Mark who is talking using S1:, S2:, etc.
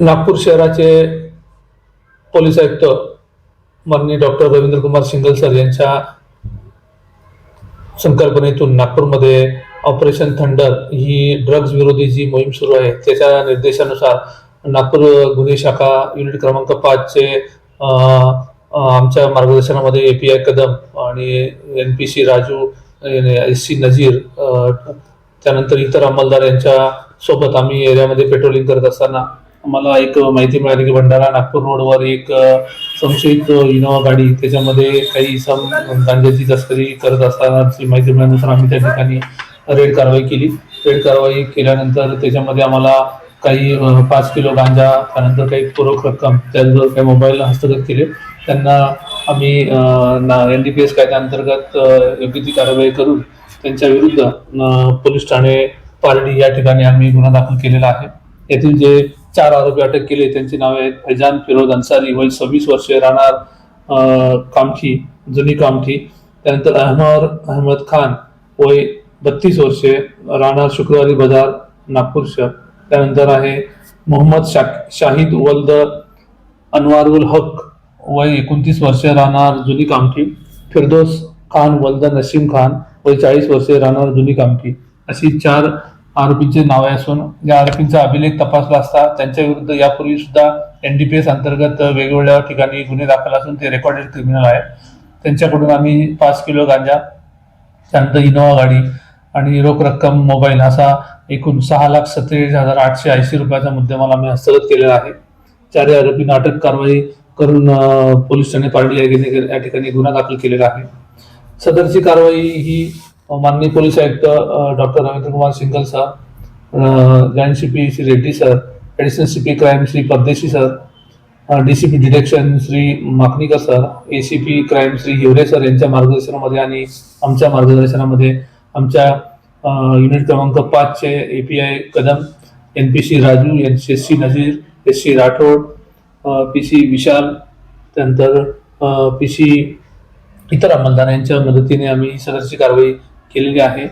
S1: नागपूर शहराचे पोलीस आयुक्त माननीय डॉक्टर रवींद्र कुमार सिंगल सर यांच्या संकल्पनेतून नागपूरमध्ये ऑपरेशन थंडर ही ड्रग्ज विरोधी जी मोहीम सुरू आहे त्याच्या निर्देशानुसार नागपूर गुन्हे शाखा युनिट क्रमांक पाचचे आमच्या मार्गदर्शनामध्ये ए पी आय कदम आणि N P C Raju S C Nazir त्यानंतर इतर अंमलदार यांच्या सोबत आम्ही एरियामध्ये पेट्रोलिंग करत असताना मला एक माहिती मिळाली की भंडारा नागपूर रोडवर एक संशयित इनोवा गाडी त्याच्यामध्ये काही सम गांजाची तस्करी करत असतानाची माहिती मिळाल्यानंतर आम्ही त्या ठिकाणी रेड कारवाई केली. रेड कारवाई केल्यानंतर त्याच्यामध्ये आम्हाला काही पाच किलो गांजा त्यानंतर काही पूरक रक्कम त्याचबरोबर काही मोबाईल हस्तगत केले. त्यांना आम्ही एन डी पी एस कायद्याअंतर्गत योग्य ती कारवाई करून त्यांच्या विरुद्ध पोलीस ठाणे पारडी या ठिकाणी आम्ही गुन्हा दाखल केलेला आहे. येथील जे चार आरोपी अटक केले त्यांची नावे आहेत फैजान फिरोज अन्सारी वय सव्वीस वर्षे राहणार कामठी जुनी कामठी. त्यानंतर अहमद अहमद खान वय बत्तीस वर्षे राहणार शुक्रवारी बाजार नागपूर शहर. त्यानंतर आहे मोहम्मद शा शाहिद वल्द अनवारुल हक वय एकोणतीस वर्षे राहणार जुनी कामठी. फिरदोस खान वल्द नसीम खान वय चाळीस वर्षे राहणार जुनी कामठी. अशी चार आरोपींचे नावे असून या आरोपींचा अभिलेख तपासला असता त्यांच्या विरुद्ध यापूर्वी सुद्धा एनडीपीएस अंतर्गत वेगवेगळ्या ठिकाणी गुन्हे दाखल असून ते रेकॉर्डेड क्रिमिनल आहेत. त्यांच्याकडून आम्ही पाच किलो गांजा त्यानंतर इनोवा गाडी आणि रोख रक्कम मोबाईल असा एकूण सहा लाख सत्तेचाळीस हजार आठशे ऐंशी रुपयाचा मुद्देमाल आम्ही हस्तगत केलेला आहे. चारही आरोपींना अटक कारवाई करून पोलीस ठाणे पार्टी या ठिकाणी- या ठिकाणी गुन्हा दाखल केलेला आहे. सदरची कारवाई ही माननीय पोलीस आयुक्त doctor Ravindra Kumar Singal sir joint C P Shri Reddy sir additional C P crime Shri Pardeshi sir D C P detection Shri Makanikar sir A C P crime Shri Hiware sir यांच्या मार्गदर्शनामध्ये आणि आमच्या मार्गदर्शनामध्ये आमच्या unit क्रमांक पाचचे A P I Kadam N P C Raju N C S C Nazir S C Rathod P C Vishal त्यानंतर P C इतर अंमलदार यांच्या मदतीने आम्ही सदरची कारवाई केलेली आहे.